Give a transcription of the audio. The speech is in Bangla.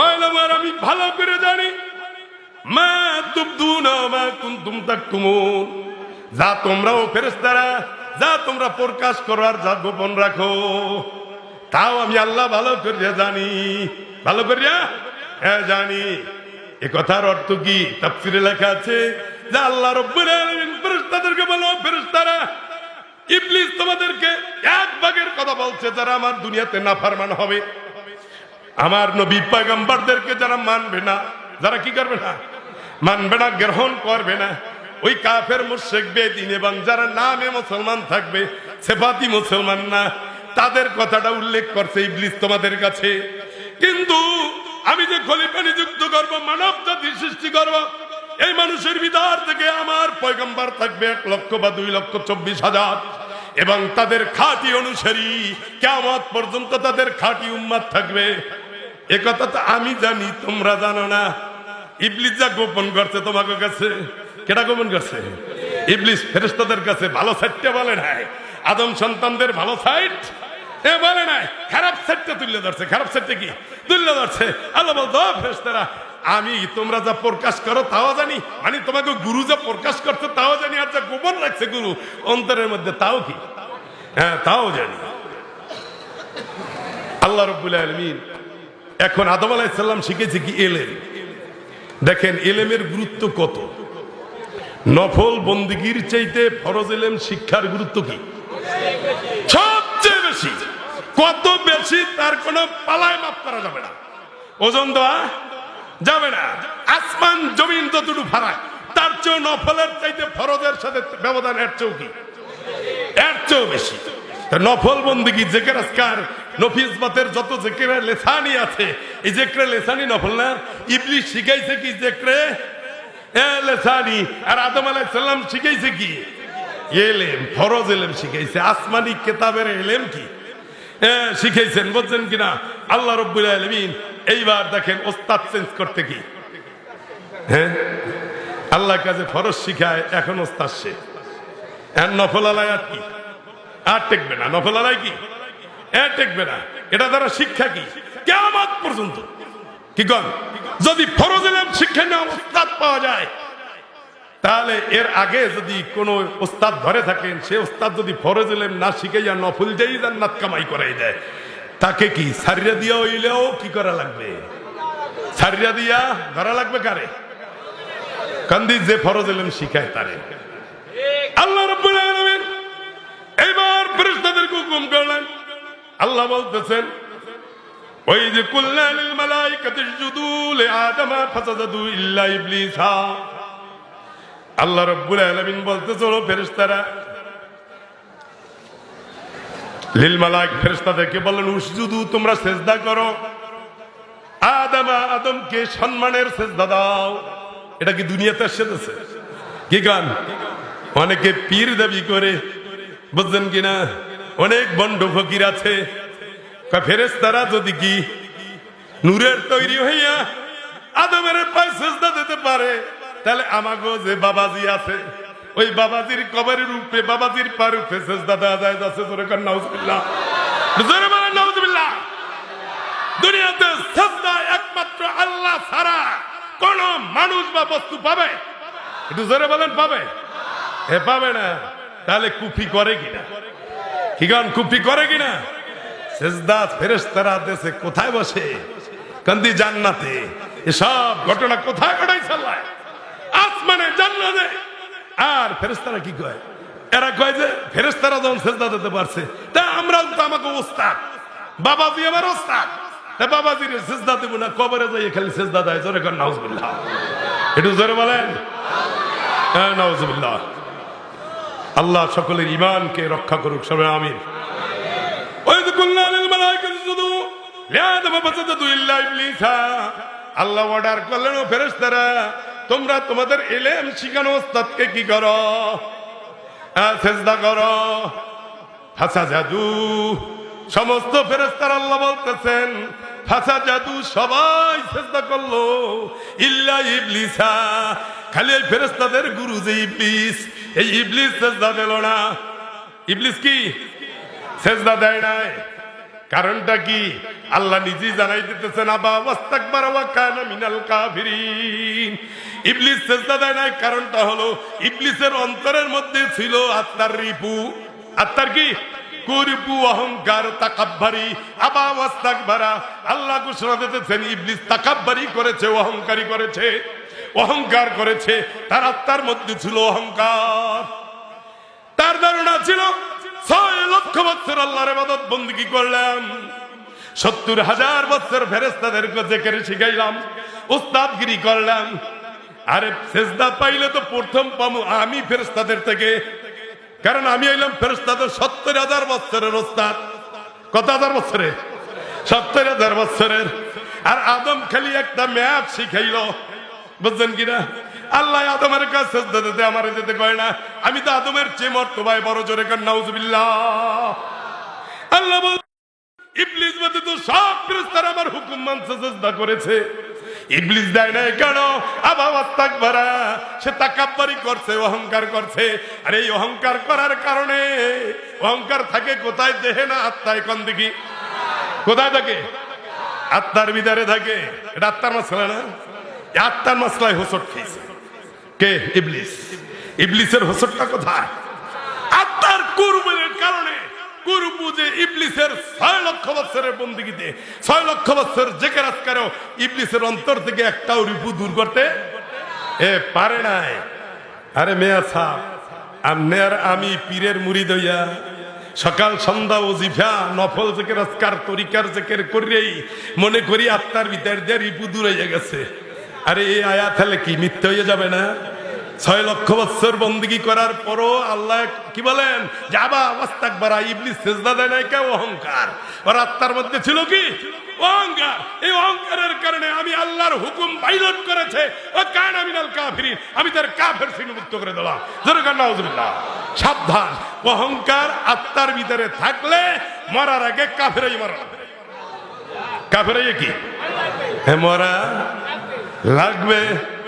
আর আমি ভালো করে জানি। মা তুবদুনা মা কুনতুম তাকতুমুন। যা তোমরাও ফেরেশতারা, যা তোমরা প্রকাশ করো আর যা গোপন রাখো, তাও আমি আল্লাহ ভালো করিয়া জানি। ভালো করিয়া হ্যাঁ জানি। এ কথার অর্থ কি? তাফসিরে লেখা আছে যে আল্লাহ রব্বুল আলামিন ফেরেশতাদেরকে বলো ফেরেশতারা, ইবলিস তোমাদেরকে এক ভাগের কথা বলছে যারা আমার দুনিয়াতে নাফরমান হবে। আমার নবী পয়গম্বরদেরকে যারা মানবে না, যারা কি করবে না? মানবে না, গ্রহণ করবে না। ওই কাফের মুশেক বেদিন এবং যারা নামে মুসলমান থাকবে, সেফাতি মুসলমান না। তাদের কথাটা উল্লেখ করছে ইবলিস তোমাদের কাছে। কিন্তু আমি যে খলিফা নিযুক্ত করব মানব জাতি সৃষ্টি করব, এই মানুষের ভিতর থেকে আমার পয়গম্বর থাকবে এক লক্ষ বা দুই লক্ষ চব্বিশ হাজার। এবং তাদের খাঁটি অনুসারী কেমত পর্যন্ত তাদের খাঁটি উম্মাদ থাকবে। এ কথা তো আমি জানি, তোমরা জানো না। ইবলিস যা গোপন করছে তোমাকে কাছে কেটা গোপন করছে? ইবলিস ফেরেস্তাদের কাছে ভালো সাইডটা বলে নাই, আদম সন্তানদের ভালো সাইড এ বলে খারাপ তুলে ধরছে, খারাপ কি? ধরছে। আল্লাহ বলতো ফেরেস্তারা আমি যা প্রকাশ করো তাও জানি মানে গুরু যা প্রকাশ তাও জানি গোপন রাখছে গুরু, অন্তরের মধ্যে তাও কি? হ্যাঁ তাও জানি। আল্লাহ এখন আদম আলাইসাল্লাম শিখেছে কি এলেম? দেখেন, এলেমের গুরুত্ব কত? নফল বন্দিগির চাইতে ফরজ এলেম শিক্ষার গুরুত্ব কি? সবচেয়ে বেশি। কত বেশি তার কোনো পালায় মাপ করা যাবে না। ওজন দেওয়া যাবে না। আসমান, জমিন যতটুকু ফারাক, তার চেয়েও নফলের চাইতে ফরজের সাথে ব্যবধান এর চেয়েও কি? এর চেয়েও বেশি। নফল বন্দিগি, জেকের আজকার নফিস বাতের যত জেকের লেসানি আছে, এই জেকরে লেসানি নফল না? ইবলিশ শিখাইছে কি জেকরে? এ লেসানি। আর আদম আলাইহিস সালাম শিখাইছে কি? এলেম, ফরজ এলেম শিখাইছে। আসমানি কেতাবের এলেম কি? শিখাইছেন বলছেন কিনা? আল্লাহ রব্বুল আলমিন এইবার দেখেন ওস্তাদ চেঞ্জ করতে কি? হ্যাঁ আল্লাহ কাছে ফরজ শিখায়, এখন ওস্তাদ সে। নফল আলাই আর কি? আর টেকবে না। নফল আলাই কি? এ টেকবে না। এটা দ্বারা শিক্ষা কি? কেমন পর্যন্ত। কি কন? যদি ফরজ এলেম শিক্ষা নেওয়া ওস্তাদ পাওয়া যায়, তাহলে এর আগে যদি কোনো ওস্তাদ ধরে থাকেন, সে ওস্তাদ যদি ফরজ এলেম না শিখাইয়া নফল যাই জান্নাত কামাই করাই দেয়, তাকে কি সারিয়া দিয়া হইলেও কি করা লাগবে? সারিয়া দিয়া ধরা লাগবে কারে? কান্দি যে ফরজ এলেম শিখায় তারে। আল্লাহ রাব্বুল আলামিন এইবার ফেরেশতাদেরকে হুকুম করলেন আল্লাহ বলতেছেন, ওই যে কুল্লা লিল মালাইকাতি ইসজুদু লিআদামা ফাসাদাদু ইল্লা ইবলিসা। আল্লাহ রব্বুল আলামিন বলতে চলো ফেরেশতারা, লিল মালাক ফেরেশতাদেরকে বলেন উসজুদু, তোমরা সেজদা করো। আদমা আদমকে সম্মানের সেজদা দাও। এটা কি দুনিয়াতে এসেছে? কি গান? অনেকে পীর দাবি করে, বুঝছেন কিনা? অনেক বন্ড ফকির আছে। ফেরেশতারা যদি কি নূরের তৈরি হইয়া আদমের পায়ে সেজদা দিতে পারে, তাহলে আমাগো যে বাবাজি আছে, ওই বাবাজির কবরের রূপে, বাবাজির পার সেজদা দেওয়া যায় যাচ্ছে জোরে কর নাউজুবিল্লাহ জোরে বলেন নাউজুবিল্লাহ দুনিয়াতে সেজদা একমাত্র আল্লাহ ছাড়া কোন মানুষ বা বস্তু পাবে? একটু জোরে বলেন, পাবে? হে পাবে না। তাহলে কুফি করে কিনা? কি গান কুফি করে কিনা? সেজদা ফেরেশতারা দেশে কোথায় বসে? কান্দি জান্নাতে। এসব ঘটনা কোথায় ঘটাইছে আল্লাহ? আসমানে, জান্নাতে। আর ফেরেশতারা কি কয়? এরা কয় যে, ফেরেশতারা যখন সেজদা দিতে পারছে, তা আমরাও তো আমাকে ওস্তাদ। বাবাজি আমার ওস্তাদ। বাবাজির সেজদা দেব না, কবরে যাই খালি সেজদা দেয়। জোরে কর, নাউজুবিল্লাহ। একটু জোরে বলেন। হ্যাঁ নাউজুবিল্লাহ। আল্লাহ সকলের ইমানকে রক্ষা করুক, সবাই আমিন। আল্লাহ অর্ডার করলেন, ও ফেরেস্তারা তোমরা তোমাদের এলেম শিখানো ওস্তাদকে কি করো? চেষ্টা করো। ফাঁসা জাদু সমস্ত ফেরেস্তার আল্লাহ বলতেছেন ফাঁসা জাদু সবাই চেষ্টা করল, ইল্লা ইবলিসা। খালি এই ফেরেস্তাদের গুরু যে ইবলিস, এই ইবলিস চেষ্টা দিল না। ইবলিস কি? সেজদা দেয় নাই। কারণটা কি? আল্লাহ নিজেই জানাই দিতেছেন, আবা ওয়াস্তাকবার ওয়া কানা মিনাল কাফিরিন। ইবলিস সেজদা দেয় নাই, কারণটা হলো ইবলিসের অন্তরের মধ্যে ছিল আত্মার রিপু। আত্মার কি? কুরিপু অহংকার তাকাব্বারি আল্লাহ ঘোষণা দিতেছেন, ইবলিস তাকাব্বারি করেছে অহংকারী করেছে, অহংকার করেছে। তার আত্মার মধ্যে ছিল অহংকার। তার ধারণা ছিল, ছয় লক্ষ বছর আল্লাহর ইবাদত বন্দিগি করলাম। সত্তর হাজার বছর ফেরেস্তাদেরকে জেকের শিখাইলাম, উস্তাদগিরি করলাম। আরে, সেজদা পাইলে তো প্রথম পামু আমি ফেরেস্তাদের থেকে। কারণ আমি হইলাম ফেরেস্তাদের সত্তর হাজার বছরের ওস্তাদ। কত হাজার বছরে? সত্তর হাজার বছরের। আর আদম খালি একটা ম্যাপ শিখাইলো। বুঝছেন কিনা? আল্লাহ আদমের কাছে দিতে আমার যেতে কয় না, আমি তো আদমের চেয়ে মর্তবায় বড় জোরে কার নাউজুবিল্লাহ। আল্লাহ বল ইবলিস তো সব ফেরেশতারা আমার হুকুম মানতে চেষ্টা করেছে। ইবলিস দেয় কেন? সে তাকাব্বারি করছে, অহংকার করছে। আর এই অহংকার করার কারণে অহংকার থাকে কোথায়? দেহে না দিকে? কোথায় থাকে? আত্মার বিদারে থাকে। এটা আত্মার মাসলা না? আত্মার মাসলায় হোসট খেয়েছে। কে? ইবলিস। ইবলিসের হোসটটা কোথায়? আত্মার কুরবানের কারণে। কুরবু যে ইবলিসের বছরের বন্দিগিতে ছয় লক্ষ বছর জেকের আজকারেও ইবলিসের অন্তর থেকে একটাও রিপু দূর করতে এ পারে নাই। আরে মেয়া আমনে আর আমি পীরের মুড়ি দইয়া সকাল, সন্ধ্যা, ওজিফা, নফল জেকের আজকার, তরিকার জেকের করেই মনে করি আত্মার ভিতর দিয়ে রিপু দূর হয়ে গেছে। আরে এই আয়াত হলে কি মিথ্যে হয়ে যাবে না? ছয় লক্ষ বছর বন্দিগি করার পরও আল্লাহ কি বলেন? যাবা অবস্থাক বারা, ইবলিস সেজদা দেয় নাই কেউ, অহংকার। ওর আত্মার মধ্যে ছিল কি? অহংকার। এই অহংকারের কারণে আমি আল্লাহর হুকুম বাইলট করেছে। ও কান আমিনাল কাফিরিন। আমি তার কাফের মুক্ত করে দিলাম। জোরকার নাউজুবিল্লাহ। সাবধান। অহংকার আত্মার ভিতরে থাকলে মরার আগে কাফেরাই মরা। কাফেরাই কি? হ্যাঁ মরা লাগবে।